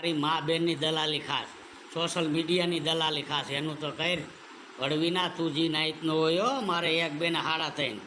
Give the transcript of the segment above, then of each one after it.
તારી મા બેનની દલાલી ખાસ. સોશિયલ મીડિયાની દલાલી ખાસ. એનું તો કર વળવીના તું જી નાઈતનો હોય મારે એક બેન હાડા થઈને.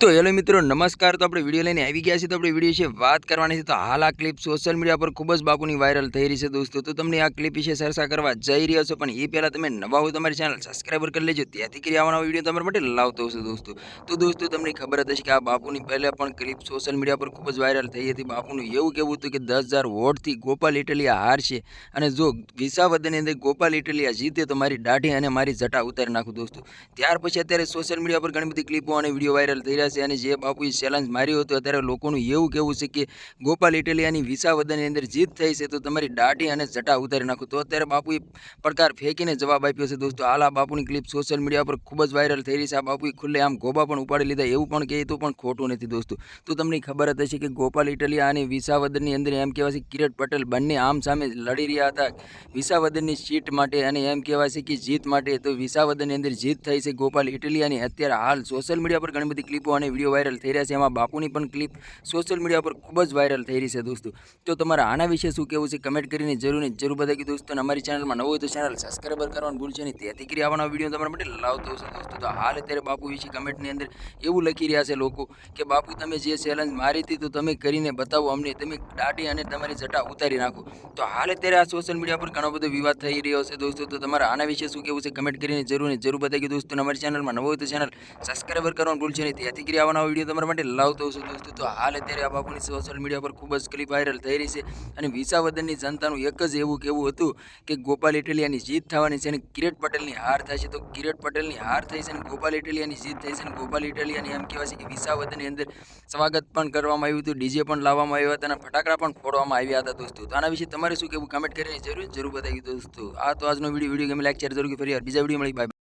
તો હેલો મિત્રો, નમસ્કાર. તો આપણે વીડિયો લઈને આવી ગયા છીએ. તો આપણે વીડિયો વિશે વાત કરવાની છે. તો હાલ આ ક્લિપ સોશિયલ મીડિયા પર ખૂબ જ બાપુની વાયરલ થઈ રહી છે દોસ્તો. તો તમને આ ક્લિપ વિશે ચર્ચા કરવા જઈ રહ્યા છો. પણ એ પહેલાં તમે નવા હોય તમારી ચેનલ સબસ્ક્રાઈબર કરી લેજો. ત્યાંથી કરી આવવાના વીડિયો તમારા માટે લાવતો હશે દોસ્તો. તો દોસ્તો, તમને ખબર હતી કે આ બાપુની પહેલાં પણ ક્લિપ સોશિયલ મીડિયા પર ખૂબ જ વાયરલ થઈ હતી. બાપુનું એવું કહેવું હતું કે દસ હજાર વોટથી ગોપાલ ઇટલિયા હારશે અને જો વિસાવદનની અંદર ગોપાલ ઇટલિયા જીતે તો મારી દાઢી અને મારી જટા ઉતારી નાખું દોસ્તો. ત્યાર પછી અત્યારે સોશિયલ મીડિયા પર ઘણી બધી ક્લિપો અને વીડિયો વાયરલ થઈ રહ્યા છે અને જે બાપુએ ચેલેન્જ માર્યો હતો, અત્યારે લોકોનું એવું કહેવું છે કે ગોપાલ ઇટલિયાની વિસાવદનની અંદર જીત થઈ છે, તો તમારી દાઢી અને જટા ઉતારી નાખો. તો અત્યારે બાપુએ પડકાર ફેંકીને જવાબ આપ્યો છે દોસ્તો. હાલ આ બાપુની ક્લિપ સોશિયલ મીડિયા પર ખૂબ જ વાયરલ થઈ રહી છે. આ બાપુએ ખુલ્લે આમ ગોબા પણ ઉપાડી લીધા, એવું પણ કહે તો પણ ખોટું નથી દોસ્તો. તો તમને ખબર જ હશે કે ગોપાલ ઇટલિયા અને વિસાવદનની અંદર એમ કહેવાય છે કિરીટ પટેલ બંને આમ સામે લડી રહ્યા હતા. વિસાવદનની સીટ માટે અને એમ કહેવાય છે કે જીત માટે. તો વિસાવદનની અંદર જીત થઈ છે ગોપાલ ઇટલિયાની. અત્યારે હાલ સોશિયલ મીડિયા પર ઘણી બધી ક્લિપો અને વીડિયો વાયરલ થઈ રહ્યા છે. એમાં બાપુની પણ ક્લિપ સોશિયલ મીડિયા પર ખૂબ જ વાયરલ થઈ રહી છે દોસ્તો. તો તમારે આના વિશે શું કહેવું છે? કમેન્ટ કરીને જરૂર ને જરૂર બતાવી દોસ્તો. અને અમારી ચેનલમાં નવો હોય તો ચેનલ સબસ્ક્રાઈબ કરવાનું ભૂલશે નહીં. તેથી કરી આવવાના વીડિયો તમારા માટે લાવતો હશે દોસ્તો. તો હાલ અત્યારે બાપુ વિશે કમેન્ટની અંદર એવું લખી રહ્યા છે લોકો કે, બાપુ, તમે જે ચેલેન્જ મારી હતી તો તમે કરીને બતાવો અમને. તમે દાઢી અને તમારી જટા ઉતારી નાખો. તો હાલ અત્યારે આ સોશિયલ મીડિયા પર ઘણો બધો વિવાદ થઈ રહ્યો છે દોસ્તો. તો તમારા આના વિશે શું કહેવું છે? કમેન્ટ કરીને જરૂર ને જરૂર બતાવી દોસ્તો. અમારી ચેનલમાં નવો હોય તો ચેનલ સબસ્ક્રાઈબર કરવાનું ભૂલશે નહીં. ત્યાંથી કરી આવવાના વીડિયો તમારા માટે લાવતો છું દોસ્તો. તો હાલ અત્યારે આ બાપુની સોશિયલ મીડિયા પર ખૂબ જ ક્લિપ વાયરલ થઈ રહી છે અને વિસાવદનની જનતાનું એક જ એવું કહેવું હતું કે ગોપાલ ઇટલિયાની જીત થવાની છે અને કિરેટ પટેલની હાર થાય છે. તો કિરેટ પટેલની હાર થઈ છે અને ગોપાલ ઇટલિયાની જીત થઈ છે અને ગોપાલ ઇટલિયાની એમ કહેવાય છે કે વિસાવદનની અંદર સ્વાગત પણ કરવામાં આવ્યું હતું, ડીજે પણ લાવવામાં આવ્યા હતા અને ફટાકડા પણ ફોડવામાં આવ્યા હતા દોસ્તો. તો આના વિશે તમારે શું કહેવું? કમેન્ટ કરીને જરૂર જરૂર બતાવી દોસ્તો. આ તો આજનો વીડિયો વીડિયો ગમે લાઈક શેર જરૂર ફરી વાર. બીજા વીડિયો મળી બાય